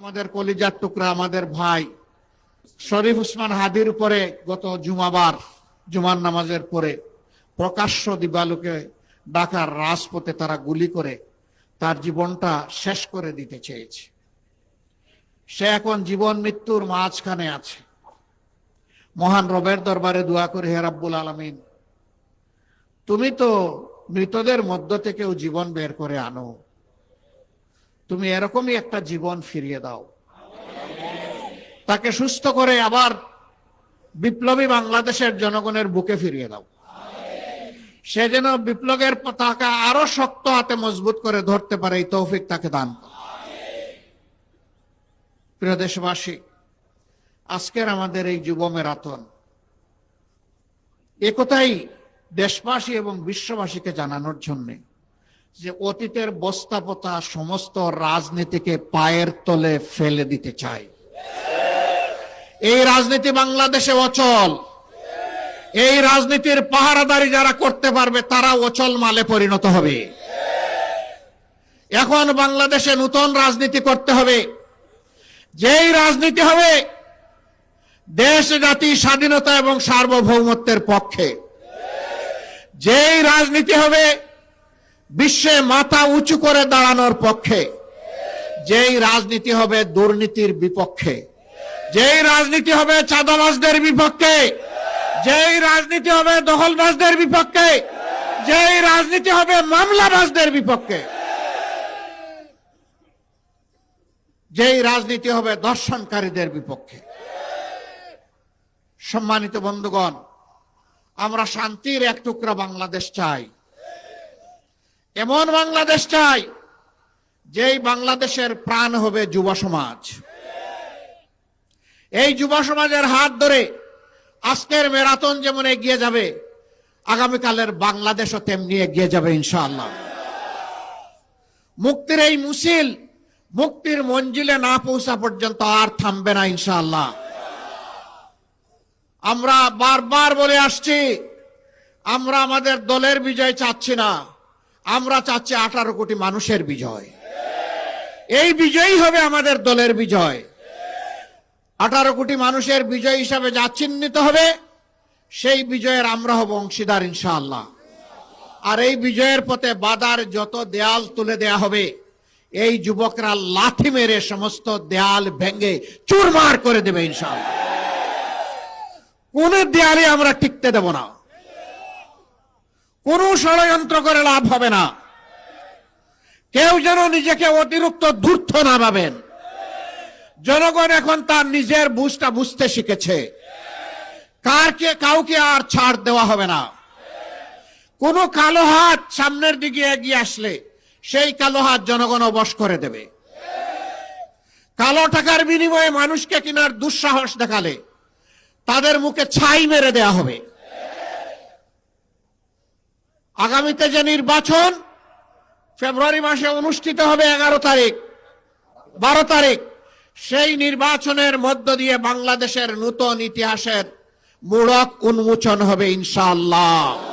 আমাদের কলিজার টুকরা আমাদের ভাই শরীফ উসমান হাদির উপরে গত জুমাবার, জুমার নামাজের পরে প্রকাশ্য দিবালুকে ঢাকার রাজপথে তারা গুলি করে তার জীবনটা শেষ করে দিতে চেয়েছে। সে এখন জীবন মৃত্যুর মাঝখানে আছে। মহান রবের দরবারে দোয়া করে হে রাব্বুল আলমিন। তুমি তো মৃতদের মধ্য থেকেও জীবন বের করে আনো। তুমি এরকমই একটা জীবন ফিরিয়ে দাও। তাকে সুস্থ করে আবার বিপ্লবী বাংলাদেশের জনগণের বুকে ফিরিয়ে দাও। সে যেন বিপ্লবের পতাকা আরও শক্ত হাতে মজবুত করে ধরতে পারে, এই তৌফিক তাকে দান প্রিয় দেশবাসী, আজকের আমাদের এই যুব মেরাথন একথাই দেশবাসী এবং বিশ্ববাসীকে জানানোর জন্যে যে অতীতের বস্তাপতা সমস্ত রাজনীতিকে পায়ের তলে ফেলে দিতে চাই এই রাজনীতি বাংলাদেশে অচল। এই রাজনীতির পাহারাদারি যারা করতে পারবে তারা অচল মালে পরিণত হবে। এখন বাংলাদেশে নতুন রাজনীতি করতে হবে। যেই রাজনীতি হবে, দেশ, জাতি, স্বাধীনতা এবং সার্বভৌমত্বের পক্ষে। যেই রাজনীতি হবে বিশ্বে মাথা উঁচু করে দাঁড়ানোর পক্ষে, যেই রাজনীতি হবে দুর্নীতির বিপক্ষে, যেই রাজনীতি হবে চাঁদাবাজদের বিপক্ষে, যেই রাজনীতি হবে দখলবাজদের বিপক্ষে, যেই রাজনীতি হবে মামলাবাজদের বিপক্ষে, যেই রাজনীতি হবে দর্শনকারীদের বিপক্ষে। সম্মানিত বন্ধুগণ, আমরা শান্তির এক টুকরা বাংলাদেশ চাই। এমন বাংলাদেশ চাই, যেই বাংলাদেশের প্রাণ হবে যুব সমাজ। এই যুব সমাজের হাত ধরে আজকের মেরাথন যেমন এগিয়ে যাবে, আগামীকালের বাংলাদেশও তেমনি এগিয়ে যাবে ইনশাআল্লাহ। মুক্তির এই মুসিল, মুক্তির মঞ্জিলে না পৌঁছা পর্যন্ত আর থামবে না ইনশাআল্লাহ। আমরা বারবার বলে আসছি, আমরা আমাদের দলের বিজয় চাচ্ছি না। আমরা চাচ্ছি আঠারো কোটি মানুষের বিজয়। এই বিজয়ই হবে আমাদের দলের বিজয়। আঠারো কোটি মানুষের বিজয় হিসাবে যা চিহ্নিত হবে, সেই বিজয়ের আমরা হব অংশীদার ইনশাআল্লাহ। আর এই বিজয়ের পথে বাদার যত দেয়াল তুলে দেয়া হবে, এই যুবকরা লাথি মেরে সমস্ত দেয়াল ভেঙে চুরমার করে দেবে ইনশাআল্লাহ। কোন দেয়ালে আমরা টিকতে দেব না। কোন ষড়যন্ত্র করে লাভ হবে না। কেউ যেন নিজেকে অতিরিক্ত ধূর্ত না ভাবেন। জনগণ এখন তার নিজের বুঝটা বুঝতে শিখেছে। কারকে, কাউকে আর ছাড় দেওয়া হবে না। কোন কালো হাত সামনের দিকে এগিয়ে আসলে সেই কালো হাত জনগণ অবশ করে দেবে। কালো টাকার বিনিময়ে মানুষকে কিনার দুঃসাহস দেখালে তাদের মুখে ছাই মেরে দেয়া হবে। আগামীতে যে নির্বাচন ফেব্রুয়ারি মাসে অনুষ্ঠিত হবে এগারো তারিখ, বারো তারিখ, সেই নির্বাচনের মধ্য দিয়ে বাংলাদেশের নূতন ইতিহাসের মূলক উন্মোচন হবে ইনশাআল্লাহ।